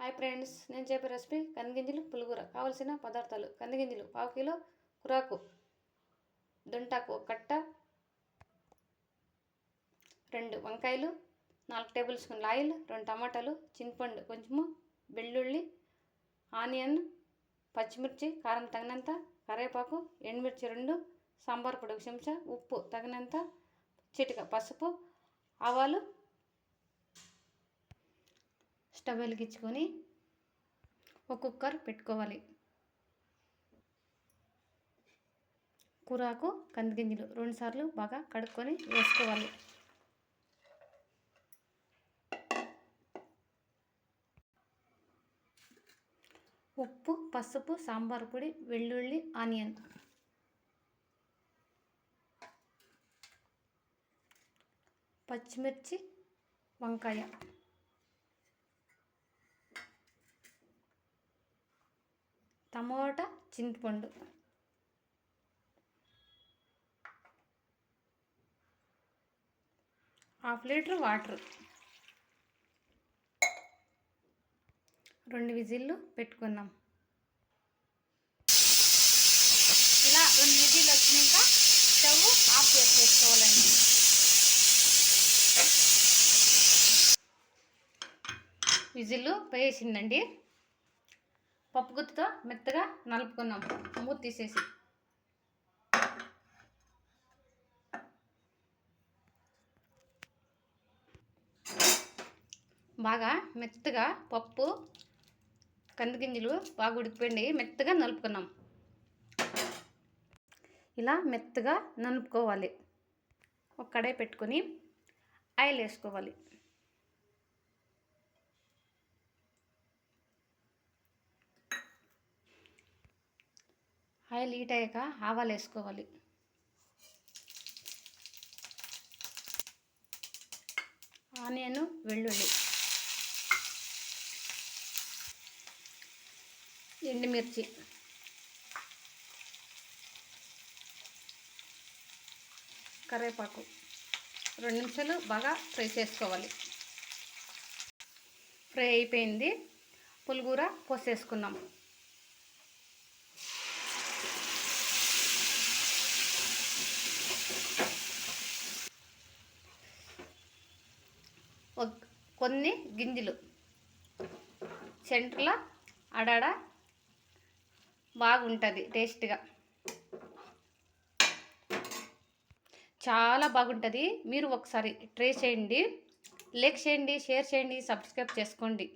Hi friends నేను చెప్పే recipe కందిగింజలు పులిగూర కావలసిన పదార్థాలు. కందిగింజలు పావు కిలో కురాకు దుంటాకు ఒక కట్ట రెండు వంకాయలు నాలుగు టేబుల్ స్పూన్ల ఆయిల్ రెండు టమాటాలు చింతపండు కొంచెము వెల్లుల్లి ఆనియన్ పచ్చిమిర్చి కారం తగినంత కరివేపాకు ఎండుమిర్చి రెండు సాంబార్ పొడి ఒక చెంచా ఉప్పు తగినంత చిటిక పసుపు ఆవాలు స్టవ్ వెలిగించుకొని ఒక కుక్కర్ పెట్టుకోవాలి. కూరాకు కందిగింజలు రెండుసార్లు బాగా కడుక్కొని వేసుకోవాలి. ఉప్పు పసుపు సాంబార్ పొడి వెల్లుల్లి ఆనియన్. పచ్చిమిర్చి వంకాయ. టమోటా చింతపండు. Half litre water. రెండు విజిల్లు పెట్టుకుందాం. ఇలా రెండు విజిల్లు వచ్చినాక స్టవ్ ఆఫ్ చేసేసుకోవాలండి. విజిల్లు పోయేసిందండి. పప్పు గుత్తితో మెత్తగా నలుపుకున్నాం. మూత తీసేసి. బాగా మెత్తగా పప్పు కందిగింజలు బాగా ఉడికిపోయింది. మెత్తగా నలుపుకున్నాం. ఇలా మెత్తగా నలుపుకోవాలి. ఒక కడాయి పెట్టుకొని ఆయిల్ వేసుకోవాలి. ఆయిల్ హీట్ అయ్యాక ఆవాలు వేసుకోవాలి. ఆనియన్ వెల్లుల్లి. ఎండుమిర్చి. కరివేపాకు. రెండు నిమిషాలు బాగా ఫ్రై చేసుకోవాలి. ఫ్రై అయిపోయింది. పులిగూర పోసేసుకున్నాం కొన్ని గింజలు. సెంటర్లో అడాడ బాగుంటుంది టేస్ట్గా. చాలా బాగుంటుంది. మీరు ఒకసారి ట్రై చేయండి. లైక్ చేయండి షేర్ చేయండి సబ్స్క్రైబ్ చేసుకోండి.